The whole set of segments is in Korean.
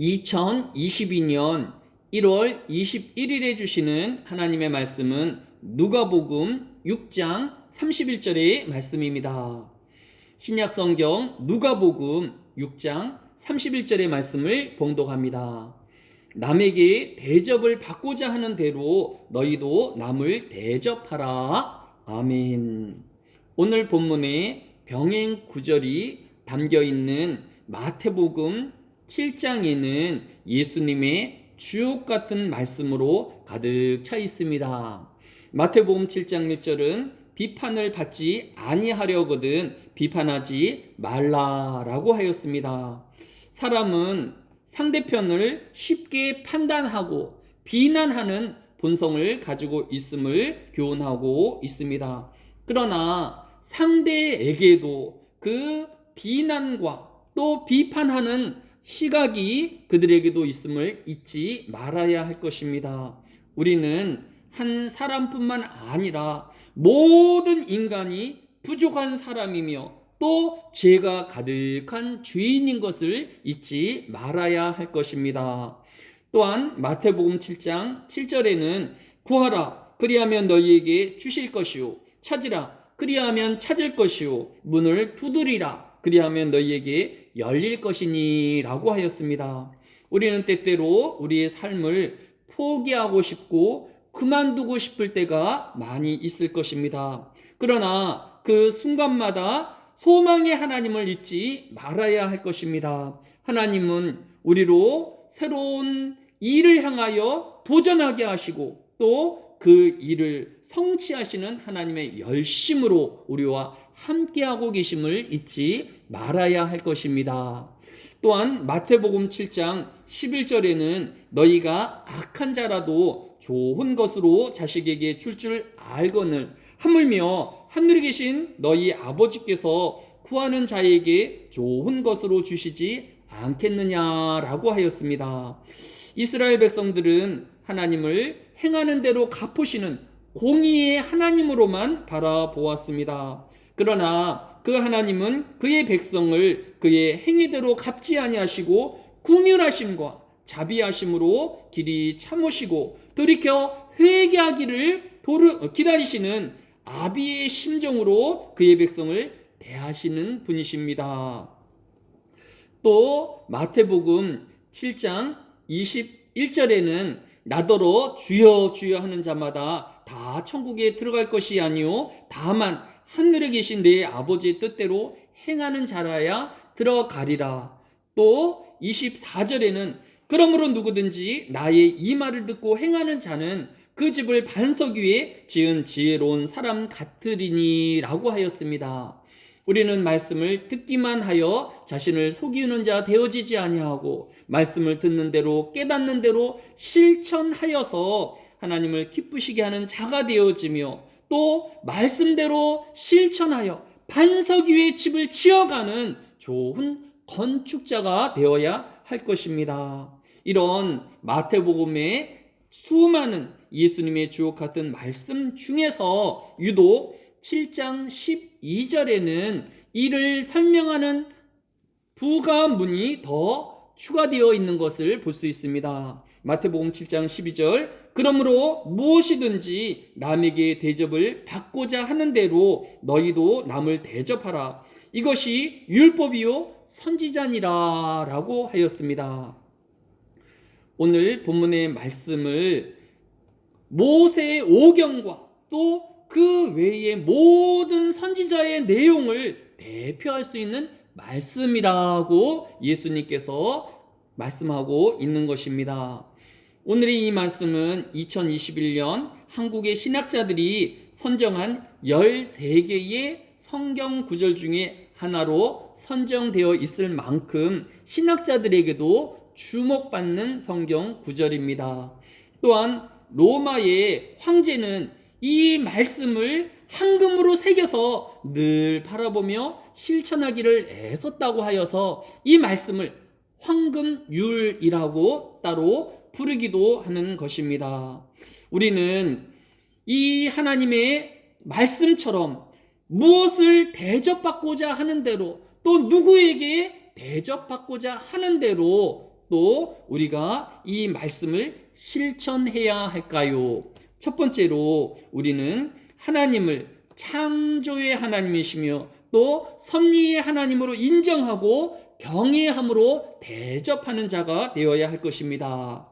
2022년 1월 21일에 주시는 하나님의 말씀은 누가복음 6장 31절의 말씀입니다. 신약 성경 누가복음 6장 31절의 말씀을 봉독합니다. 남에게 대접을 받고자 하는 대로 너희도 남을 대접하라. 아멘. 오늘 본문에 병행 구절이 담겨 있는 마태복음 7장에는 예수님의 주옥 같은 말씀으로 가득 차 있습니다. 마태복음 7장 1절은 비판을 받지 아니하려거든 비판하지 말라라고 하였습니다. 사람은 상대편을 쉽게 판단하고 비난하는 본성을 가지고 있음을 교훈하고 있습니다. 그러나 상대에게도 그 비난과 또 비판하는 시각이 그들에게도 있음을 잊지 말아야 할 것입니다. 우리는 한 사람뿐만 아니라 모든 인간이 부족한 사람이며 또 죄가 가득한 죄인인 것을 잊지 말아야 할 것입니다. 또한 마태복음 7장 7절에는 구하라 그리하면 너희에게 주실 것이요 찾으라 그리하면 찾을 것이요 문을 두드리라 그리하면 너희에게 열릴 것이니 라고 하였습니다. 우리는 때때로 우리의 삶을 포기하고 싶고 그만두고 싶을 때가 많이 있을 것입니다. 그러나 그 순간마다 소망의 하나님을 잊지 말아야 할 것입니다. 하나님은 우리로 새로운 일을 향하여 도전하게 하시고 또 그 일을 성취하시는 하나님의 열심으로 우리와 함께하고 계심을 잊지 말아야 할 것입니다. 또한 마태복음 7장 11절에는 너희가 악한 자라도 좋은 것으로 자식에게 줄 줄 알거늘 하물며 하늘에 계신 너희 아버지께서 구하는 자에게 좋은 것으로 주시지 않겠느냐라고 하였습니다. 이스라엘 백성들은 하나님을 행하는 대로 갚으시는 공의의 하나님으로만 바라보았습니다. 그러나 그 하나님은 그의 백성을 그의 행위대로 갚지 아니하시고 궁휼하심과 자비하심으로 길이 참으시고 돌이켜 회개하기를 도르, 기다리시는 아비의 심정으로 그의 백성을 대하시는 분이십니다. 또 마태복음 7장 21절에는 나더러 주여 주여 하는 자마다 다 천국에 들어갈 것이 아니요 다만 하늘에 계신 내 아버지의 뜻대로 행하는 자라야 들어가리라. 또 24절에는 그러므로 누구든지 나의 이 말을 듣고 행하는 자는 그 집을 반석 위에 지은 지혜로운 사람 같으리니라고 하였습니다. 우리는 말씀을 듣기만 하여 자신을 속이는 자 되어지지 아니하고 말씀을 듣는 대로 깨닫는 대로 실천하여서 하나님을 기쁘시게 하는 자가 되어지며 또 말씀대로 실천하여 반석 위에 집을 지어가는 좋은 건축자가 되어야 할 것입니다. 이런 마태복음의 수많은 예수님의 주옥 같은 말씀 중에서 유독 7장 12절에는 이를 설명하는 부가문이 더 추가되어 있는 것을 볼 수 있습니다. 마태복음 7장 12절 그러므로 무엇이든지 남에게 대접을 받고자 하는 대로 너희도 남을 대접하라. 이것이 율법이요 선지자니라라고 하였습니다. 오늘 본문의 말씀을 모세의 오경과 또 그 외의 모든 선지자의 내용을 대표할 수 있는 말씀이라고 예수님께서 말씀하고 있는 것입니다. 오늘의 이 말씀은 2021년 한국의 신학자들이 선정한 13개의 성경 구절 중에 하나로 선정되어 있을 만큼 신학자들에게도 주목받는 성경 구절입니다. 또한 로마의 황제는 이 말씀을 황금으로 새겨서 늘 바라보며 실천하기를 애썼다고 하여서 이 말씀을 황금율이라고 따로 부르기도 하는 것입니다. 우리는 이 하나님의 말씀처럼 무엇을 대접받고자 하는 대로 또 누구에게 대접받고자 하는 대로 또 우리가 이 말씀을 실천해야 할까요? 첫 번째로 우리는 하나님을 창조의 하나님이시며 또 섭리의 하나님으로 인정하고 경외함으로 대접하는 자가 되어야 할 것입니다.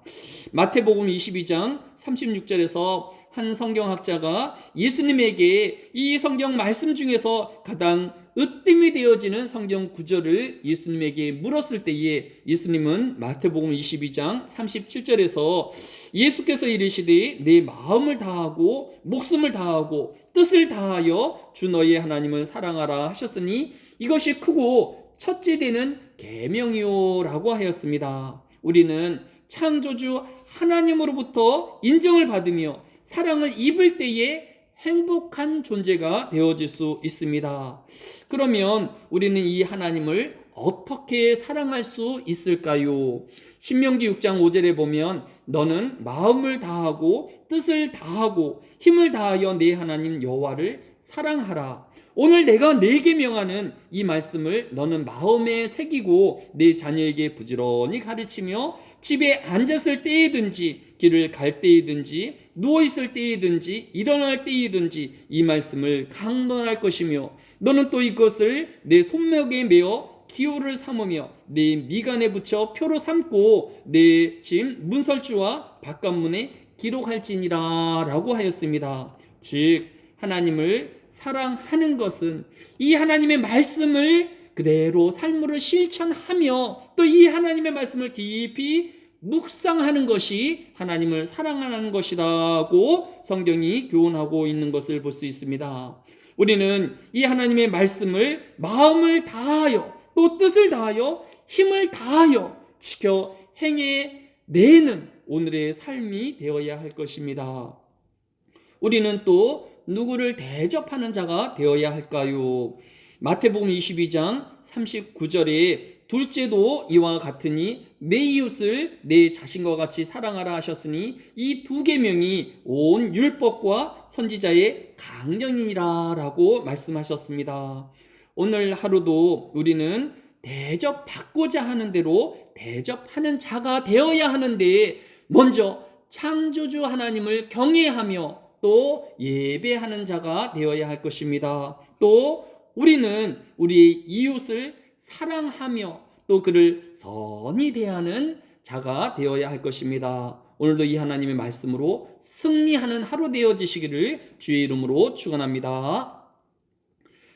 마태복음 22장 36절에서 한 성경학자가 예수님에게 이 성경 말씀 중에서 가장 으뜸이 되어지는 성경 구절을 예수님에게 물었을 때에 예수님은 마태복음 22장 37절에서 예수께서 이르시되 내 마음을 다하고 목숨을 다하고 뜻을 다하여 주 너의 하나님을 사랑하라 하셨으니 이것이 크고 첫째 되는 계명이요라고 하였습니다. 우리는 창조주 하나님으로부터 인정을 받으며 사랑을 입을 때에 행복한 존재가 되어질 수 있습니다. 그러면 우리는 이 하나님을 어떻게 사랑할 수 있을까요? 신명기 6장 5절에 보면 너는 마음을 다하고 뜻을 다하고 힘을 다하여 내 하나님 여호와를 사랑하라. 오늘 내가 내게 명하는 이 말씀을 너는 마음에 새기고 내 자녀에게 부지런히 가르치며 집에 앉았을 때이든지 길을 갈 때이든지 누워 있을 때이든지 일어날 때이든지 이 말씀을 강론할 것이며 너는 또 이것을 내 손목에 메어 기호를 삼으며 내 미간에 붙여 표로 삼고 내집 문설주와 바깥문에 기록할지니라 라고 하였습니다. 즉 하나님을 사랑하는 것은 이 하나님의 말씀을 그대로 삶으로 실천하며 또 이 하나님의 말씀을 깊이 묵상하는 것이 하나님을 사랑하는 것이라고 성경이 교훈하고 있는 것을 볼 수 있습니다. 우리는 이 하나님의 말씀을 마음을 다하여 또 뜻을 다하여 힘을 다하여 지켜 행해 내는 오늘의 삶이 되어야 할 것입니다. 우리는 또 누구를 대접하는 자가 되어야 할까요? 마태복음 22장 39절에 둘째도 이와 같으니 내 이웃을 내 자신과 같이 사랑하라 하셨으니 이 두 계명이 온 율법과 선지자의 강령이니라라고 말씀하셨습니다. 오늘 하루도 우리는 대접받고자 하는 대로 대접하는 자가 되어야 하는데 먼저 창조주 하나님을 경외하며 또 예배하는 자가 되어야 할 것입니다. 또 우리는 우리의 이웃을 사랑하며 또 그를 선히 대하는 자가 되어야 할 것입니다. 오늘도 이 하나님의 말씀으로 승리하는 하루 되어지시기를 주의 이름으로 축원합니다.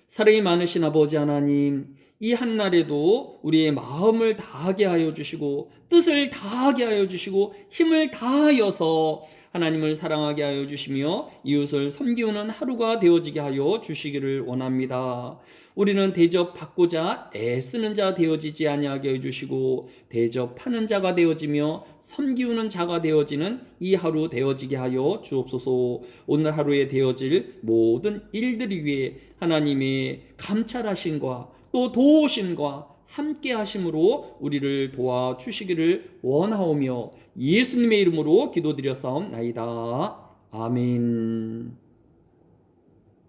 사랑이 많으신 아버지 하나님, 이 한날에도 우리의 마음을 다하게 하여 주시고 뜻을 다하게 하여 주시고 힘을 다하여서 하나님을 사랑하게 하여 주시며 이웃을 섬기는 하루가 되어지게 하여 주시기를 원합니다. 우리는 대접받고자 애쓰는 자 되어지지 아니하게 해 주시고 대접하는 자가 되어지며 섬기우는 자가 되어지는 이 하루 되어지게 하여 주옵소서. 오늘 하루에 되어질 모든 일들이 위해 하나님의 감찰하심과 또 도우심과 함께 하심으로 우리를 도와 주시기를 원하오며 예수님의 이름으로 기도드렸사옵나이다. 아멘.